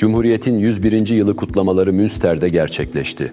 Cumhuriyet'in 101. yılı kutlamaları Münster'de gerçekleşti.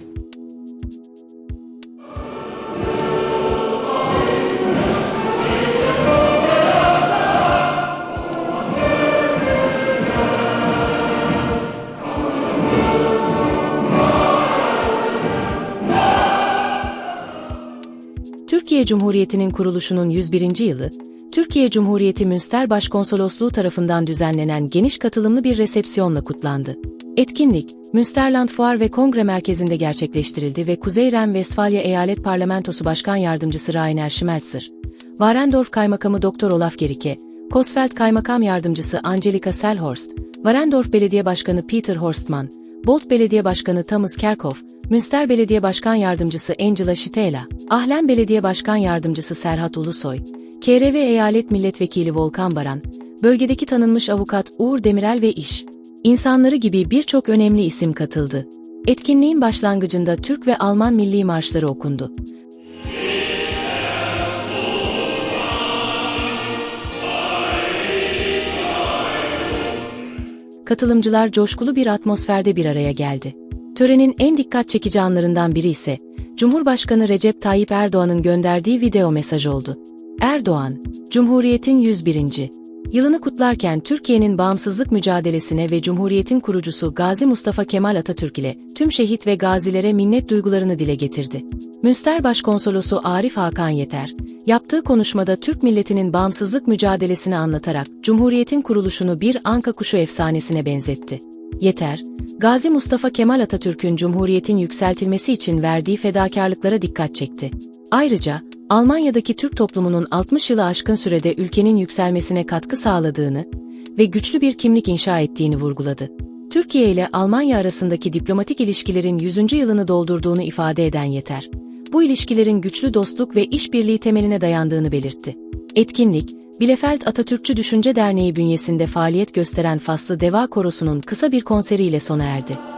Türkiye Cumhuriyeti'nin kuruluşunun 101. yılı, Türkiye Cumhuriyeti Münster Başkonsolosluğu tarafından düzenlenen geniş katılımlı bir resepsiyonla kutlandı. Etkinlik, Münsterland Fuar ve Kongre Merkezi'nde gerçekleştirildi ve Kuzey Ren-Vestfalya Eyalet Parlamentosu Başkan Yardımcısı Rainer Schmelzer, Warendorf Kaymakamı Dr. Olaf Gerike, Kosfeld Kaymakam Yardımcısı Angelika Selhorst, Warendorf Belediye Başkanı Peter Horstmann, Bolt Belediye Başkanı Thomas Kerkhoff, Münster Belediye Başkan Yardımcısı Angela Şitela, Ahlem Belediye Başkan Yardımcısı Serhat Ulusoy, KRV Eyalet Milletvekili Volkan Baran, bölgedeki tanınmış avukat Uğur Demirel ve iş insanları gibi birçok önemli isim katıldı. Etkinliğin başlangıcında Türk ve Alman milli marşları okundu. Katılımcılar coşkulu bir atmosferde bir araya geldi. Törenin en dikkat çekici anlarından biri ise Cumhurbaşkanı Recep Tayyip Erdoğan'ın gönderdiği video mesaj oldu. Erdoğan, Cumhuriyet'in 101. yılını kutlarken Türkiye'nin bağımsızlık mücadelesine ve Cumhuriyet'in kurucusu Gazi Mustafa Kemal Atatürk ile tüm şehit ve gazilere minnet duygularını dile getirdi. Münster Başkonsolosu Arif Hakan Yeter, yaptığı konuşmada Türk milletinin bağımsızlık mücadelesini anlatarak Cumhuriyet'in kuruluşunu bir anka kuşu efsanesine benzetti. Yeter, Gazi Mustafa Kemal Atatürk'ün Cumhuriyet'in yükseltilmesi için verdiği fedakarlıklara dikkat çekti. Ayrıca, Almanya'daki Türk toplumunun 60 yılı aşkın sürede ülkenin yükselmesine katkı sağladığını ve güçlü bir kimlik inşa ettiğini vurguladı. Türkiye ile Almanya arasındaki diplomatik ilişkilerin 100. yılını doldurduğunu ifade eden yeter. Bu ilişkilerin güçlü dostluk ve işbirliği temeline dayandığını belirtti. Etkinlik, Bielefeld Atatürkçü Düşünce Derneği bünyesinde faaliyet gösteren Faslı Deva Korosu'nun kısa bir konseriyle sona erdi.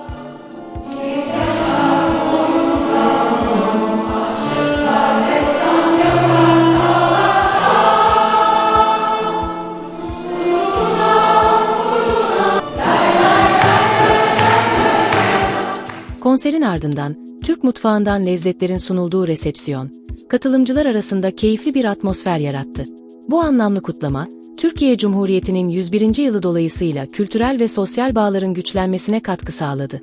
Konserin ardından Türk mutfağından lezzetlerin sunulduğu resepsiyon, katılımcılar arasında keyifli bir atmosfer yarattı. Bu anlamlı kutlama, Türkiye Cumhuriyeti'nin 101. yılı dolayısıyla kültürel ve sosyal bağların güçlenmesine katkı sağladı.